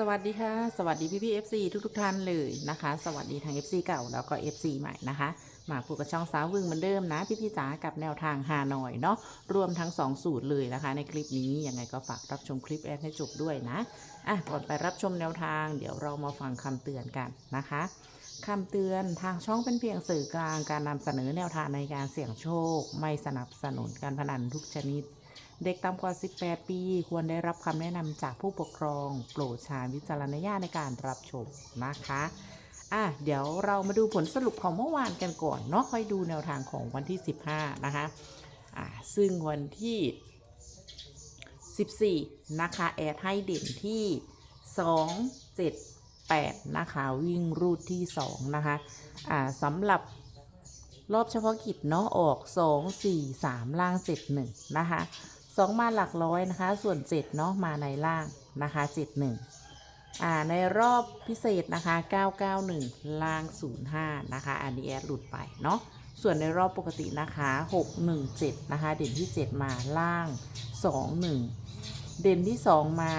สวัสดีค่ะ สวัสดีพี่พี่ FC ทุกทุกท่านเลยนะคะ สวัสดีทาง FC เก่าแล้วก็ FC ใหม่นะคะ มาพบกับช่องสาววึงเหมือนเดิมนะ พี่พี่จ๋ากับแนวทางฮานอยเนาะรวมทั้ง 2 สูตรเลยนะคะ ในคลิปนี้ยังไงก็ฝากรับชมคลิปแอดให้จบด้วยนะอะก่อนไปรับชมแนวทาง เดี๋ยวเรามาฟังคำเตือนกันนะคะคำเตือนทางช่องเป็นเพียงสื่อกลางการนำเสนอแนวทางในการเสี่ยงโชค ไม่สนับสนุนการพนันทุกชนิด เด็กต่ำกว่า 18 ปี ควรได้รับคำแนะนำจากผู้ปกครอง โปรดใช้วิจารณญาณในการรับชมนะคะอะเดี๋ยวเรามาดูผลสรุปของเมื่อวานกันก่อนเนาะค่อยดูแนวทางของวันที่ 15 นะคะอะซึ่งวันที่ 14 นะคะ แอดให้เด่นที่ 2 7 8 นะคะ วิ่งรูดที่ 2 นะคะอ่าสำหรับรอบเฉพาะกิจเนาะออก 2 4 3 ล่าง 7 1 นะคะ 2มาหลักร้อยนะคะ ส่วน7เนาะมาในล่างนะคะ7 1อ่าในรอบพิเศษนะคะ 991ล่าง 05 นะคะ อันนี้แอดหลุดไปเนาะ ส่วนในรอบปกตินะคะ 617 นะคะ เด่นที่ 7 มาล่าง 21 เด่นที่ 2 มา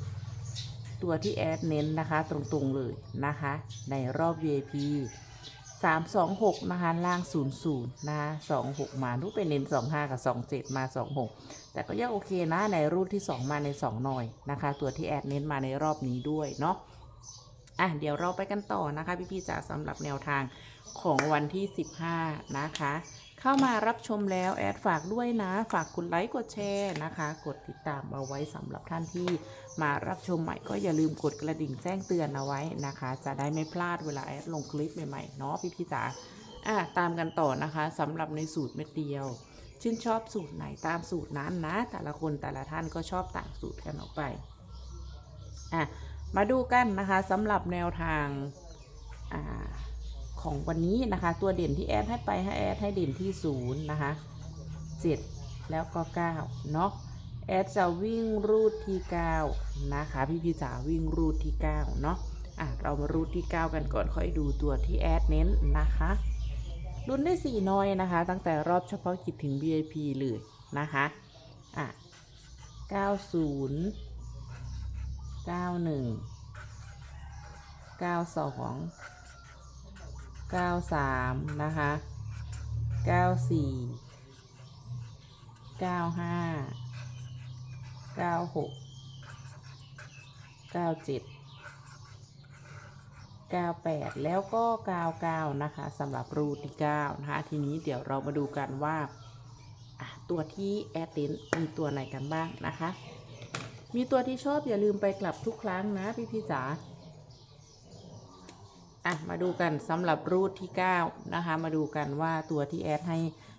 21 ตัวที่แอดเน้นนะคะ ตรงๆเลยนะคะ ในรอบ VIP สามสองหกนะคะล่างศูนย์ศูนย์นะสองหกมานุกเปเน้นสองห้ากับสองเจ็ดมาสองหกแต่ก็ยังโอเคนะในรูปที่สองมาในสองหน่อยนะคะ ตัวที่แอดเน้นมาในรอบนี้ด้วยเนาะอะเดี๋ยวเราไปกันต่อนะคะ พี่ๆจ๋าสำหรับแนวทางของวันที่15นะคะ เข้ามารับชมแล้วแอดฝากด้วยนะ ฝากกดไลค์กดแชร์นะคะ กดติดตามเอาไว้สำหรับท่านที่มารับชมใหม่ก็อย่าลืมกดกระดิ่งแจ้งเตือนเอาไว้นะคะ จะได้ไม่พลาดเวลาแอดลงคลิปใหม่ๆเนาะพี่ๆจ๋าอะตามกันต่อนะคะสำหรับในสูตรเม็ดเดียว ชื่นชอบสูตรไหนตามสูตรนั้นนะ แต่ละคนแต่ละท่านก็ชอบต่างสูตรกันออกไปอะมาดูกันนะคะสำหรับแนวทางอ่า ของวันนี้นะคะ ตัวเด่นที่แอดให้ไปให้แอดให้เด่นที่ศูนย์นะคะเจ็ดแล้วก็เก้าเนาะแอดจะวิ่งรูดที่เก้านะคะพี่พี่จ๋าวิ่งรูดที่เก้าเนาะอะเรามารูดที่เก้ากันก่อนค่อยดูตัวที่แอดเน้นนะคะรุ่นได้สี่น้อยนะคะ ตั้งแต่รอบเฉพาะกิจถึง VIP เลยนะคะอะ90 91 92 93นะคะ94 95 96 97 98แล้วก็99นะคะสำหรับรูที่9นะคะทีนี้เดี๋ยวเรามาดูกันว่าตัวที่แอดเดนมีตัวไหนกันบ้างนะคะ มีตัวที่ชอบอย่าลืมไปกลับทุกครั้งนะพี่พี่จ๋า อะมาดูกันสำหรับรูทที่9นะคะ มาดูกันว่าตัวที่แอดให้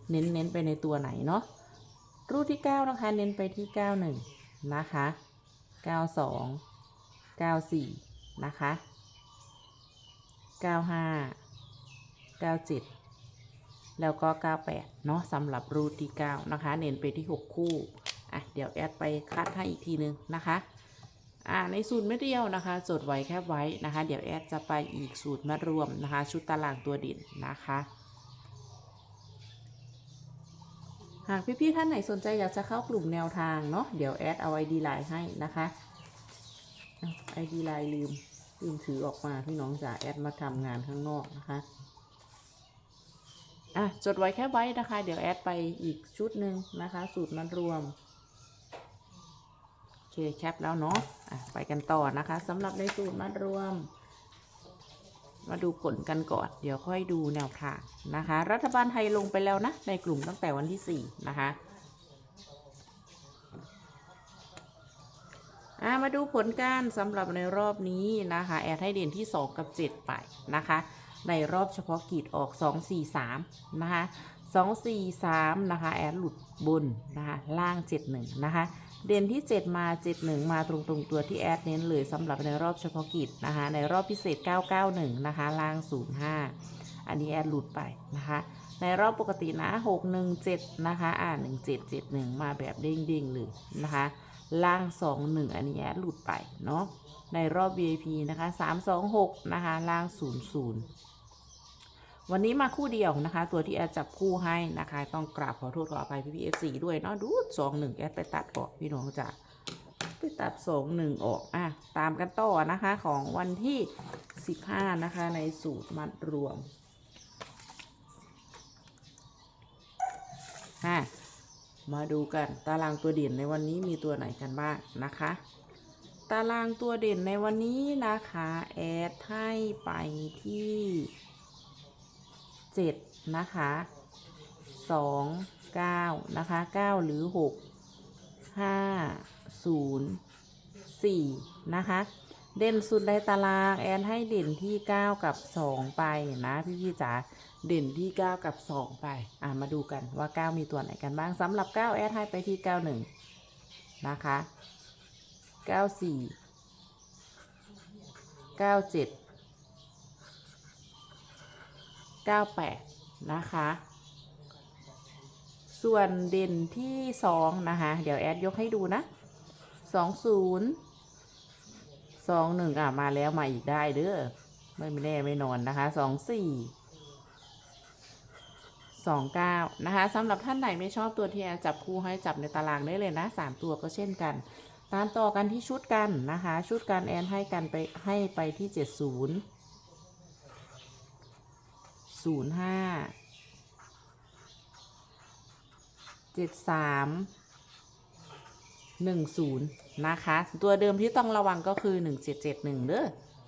เน้นเน้นไปในตัวไหนเนาะรูทที่ 9 นะคะ เน้นไปที่ 91 นะคะ 92 94 นะคะ 95 97 แล้วก็ 98 เนาะสำหรับรูทที่ 9 นะคะ เน้นไปที่ 6 คู่ อะ เดี๋ยวแอดไปคัดให้อีกทีนึงนะคะ อ่าในสูตรไม่เดียวนะคะ จดไว้แคบไว้นะคะ เดี๋ยวแอดจะไปอีกสูตรมารวมนะคะ ชุดตารางตัวด่นนะคะหากพี่ๆท่านไหนสนใจอยากจะเข้ากลุ่มแนวทางเนาะเดี๋ยวแอดเอาไอดีไลน์ให้นะคะไอดีไลน์ลืมลืมถือออกมาพี่น้องจ๋าแอดมาทำงานข้างนอกนะคะอะจดไว้แค่ไว้นะคะ เดี๋ยวแอดไปอีกชุดหนึ่งนะคะ สูตรมัดรวม เคแคปแล้วเนาะะไปกันต่อนะคะสำหรับในสูตรมัดรวม มาดูผลกันก่อน เดี๋ยวค่อยดูแนวทางนะคะ รัฐบาลไทยลงไปแล้วนะ ในกลุ่มตั้งแต่วันที่ 4 นะคะอะมาดูผลการสำหรับในรอบนี้นะคะ แอดให้เด่นที่ 2 กับ 7 ไปนะคะ ในรอบเฉพาะกิจออก 2 4 3 นะคะ 2 4 3 นะคะ แอดหลุดบนนะคะ ล่าง 7 1 นะคะ เด่นที่ 7 มา 7 1 มาตรงๆตัวที่แอดเน้นเลยสำหรับในรอบเฉพาะกิจนะคะในรอบพิเศษ 991 นะคะล่าง 05 อันนี้แอดหลุดไปนะคะในรอบปกตินะ 617 นะคะอ่า1771 มาแบบเด้งๆเลยนะคะล่าง 21 อันนี้แอดหลุดไปเนาะในรอบ VIP นะคะ 326 นะคะล่าง 00 วันนี้มาคู่เดียวนะคะ ตัวที่แอดจับคู่ให้นะคะ ต้องกราบขอโทษขออภัยพี่พีเอฟซีด้วยเนาะดูสองหนึ่งแอดไปตัดออกพี่น้องจ้ะไปตัดสองหนึ่งออกอะตามกันต่อนะคะของวันที่สิบห้านะคะในสูตรมัดรวมฮะมาดูกันตารางตัวเด่นในวันนี้มีตัวไหนกันบ้างนะคะ ตารางตัวเด่นในวันนี้นะคะ แอดให้ไปที่ เจ็ดนะคะสองเก้านะคะเก้าหรือหกห้าศูนย์สี่นะคะ เด่นสุดในตารางแอนให้เด่นที่ 9 กับ 2 ไปนะพี่พี่จ๋าเด่นที่ 9 กับ 2 ไป อะมาดูกันว่า 9 มีตัวไหนกันบ้างสำหรับ 9 แอดให้ไปที่ 91 นะคะ 94 97 98 นะคะ ส่วนเด่นที่ 2 นะคะ เดี๋ยวแอดยกให้ดูนะ 20สองหนึ่งอะ มาแล้วมาอีกได้เด้อ ไม่แน่ไม่นอนนะคะสองสี่สองเก้านะคะสำหรับท่านไหนไม่ชอบตัวที่แอนจับคู่ให้จับในตารางได้เลยนะสามตัวก็เช่นกัน ตามต่อกันที่ชุดกันนะคะ ชุดกันแอนให้กันไปให้ไปที่เจ็ด ศูนย์ห้าเจ็ดสามหนึ่งศูนย์นะคะ ตัวเดิมที่ต้องระวังก็คือหนึ่งเจ็ดเจ็ดหนึ่งเด้อ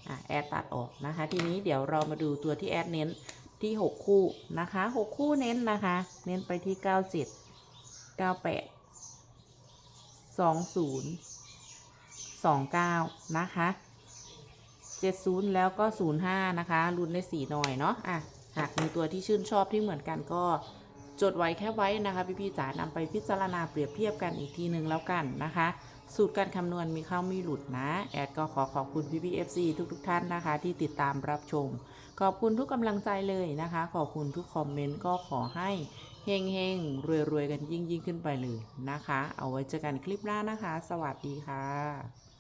อะแอดตัดออกนะคะ ทีนี้เดี๋ยวเรามาดูตัวที่แอดเน้นที่หกคู่นะคะหกคู่เน้นนะคะ เน้นไปที่เก้าเจ็ดเก้าแปดสองศูนย์สองเก้านะคะเจ็ดศูนย์แล้วก็ศูนย์ห้านะคะ รุ่นในสีหน่อยเนาะอะ หากมีตัวที่ชื่นชอบที่เหมือนกันก็จดไว้แค่ไว้นะคะพี่ๆจ๋านำไปพิจารณาเปรียบเทียบกันอีกทีหนึ่งแล้วกันนะคะ สูตรการคำนวณมีเข้ามีหลุดนะ แอดก็ขอขอบคุณพี่ๆ FC ทุกๆท่านนะคะ ที่ติดตามรับชม ขอบคุณทุกกำลังใจเลยนะคะ ขอบคุณทุกคอมเมนต์ก็ขอให้เฮงเฮงรวยรวยกันยิ่งยิ่งขึ้นไปเลยนะคะ เอาไว้เจอกันคลิปหน้านะคะ สวัสดีค่ะ